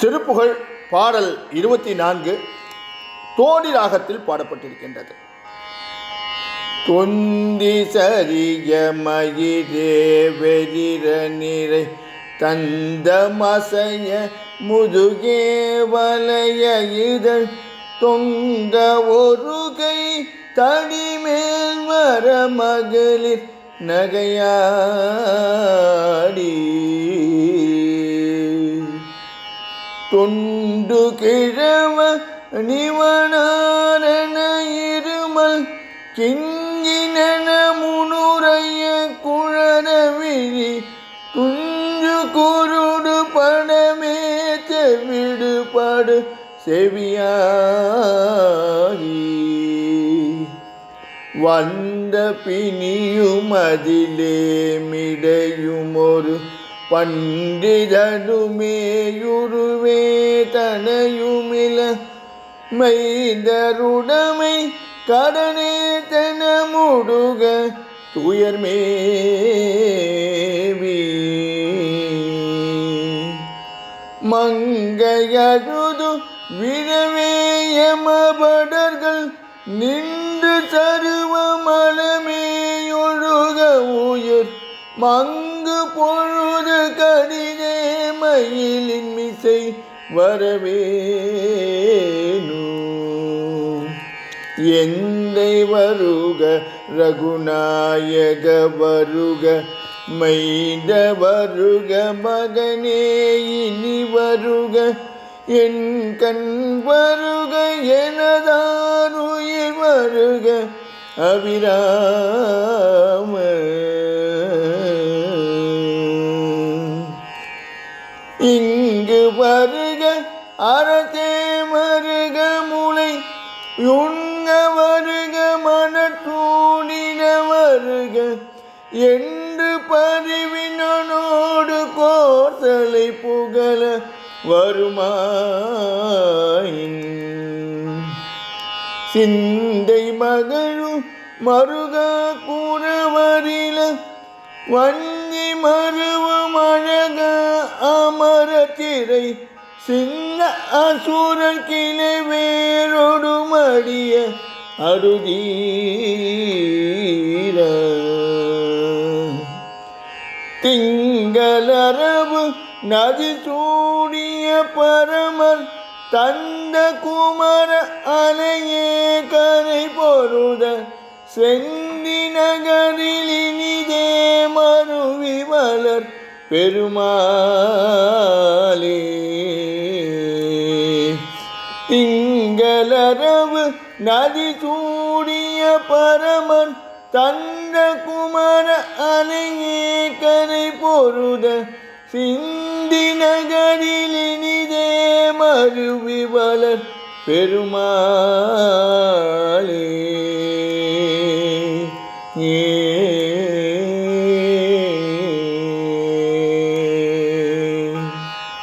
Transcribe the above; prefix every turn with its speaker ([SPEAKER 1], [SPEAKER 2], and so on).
[SPEAKER 1] திருப்புகழ் பாடல் இருபத்தி நான்கு தோணி ராகத்தில் பாடப்பட்டிருக்கின்றது. தொந்தி சரிய மயிரேவெதிர நிறை தந்த மசைய முதுகே வலைய இதழ் தொங்க ஒரு கை தடிமேல் வர மகளிர் நகையா கிழவ நிவனாரண இருமல் கிங்கினன முனுரைய குழறவிழி குஞ்சு குருடு படமே செவிடுபாடு செவியாகி. வந்த பிணியும் அதிலே மிடையும் ஒரு பண்டிதடுமேயுருவே தனையுமில மைந்தருடமை கடனே தன முடுக துயர்மேவி. மங்கையழுது விரவேயமபடர்கள் நின்று சருவமலமேயொழுக உயிர். மங்க பொழுது கடிதே மயிலின் மிசை வரவேணு எந்தை வருக ரகுநாயக வருக மைத வருக மகனே இனி வருக. என் கண் வருக எனதானுயிர் வருக அபிராம. வருக அறத்தே மருக முளை உண்ண வருக மனத்தூணின வருக. என்று பரிவினோடு கோர்த்தலை புகழ வருமாயின். சிந்தை மகளும் மருக கூறவரில வஞ்சி மருவும் அழக அமர திரை சின்ன அசுரன் கிளை வேரோடு மடிய அருதீர திங்களரவு நதி சூடிய பரமர் தந்த குமர அலையே கரை பொருத செந்தி நகரில் இனிதே பெருமாளே திங்களரவு நதி சூடிய பரமன் தந்த குமர அலையே கரை பொருத சிந்தி நகரில் இனிதே மருவி பெருமாளே. ஏ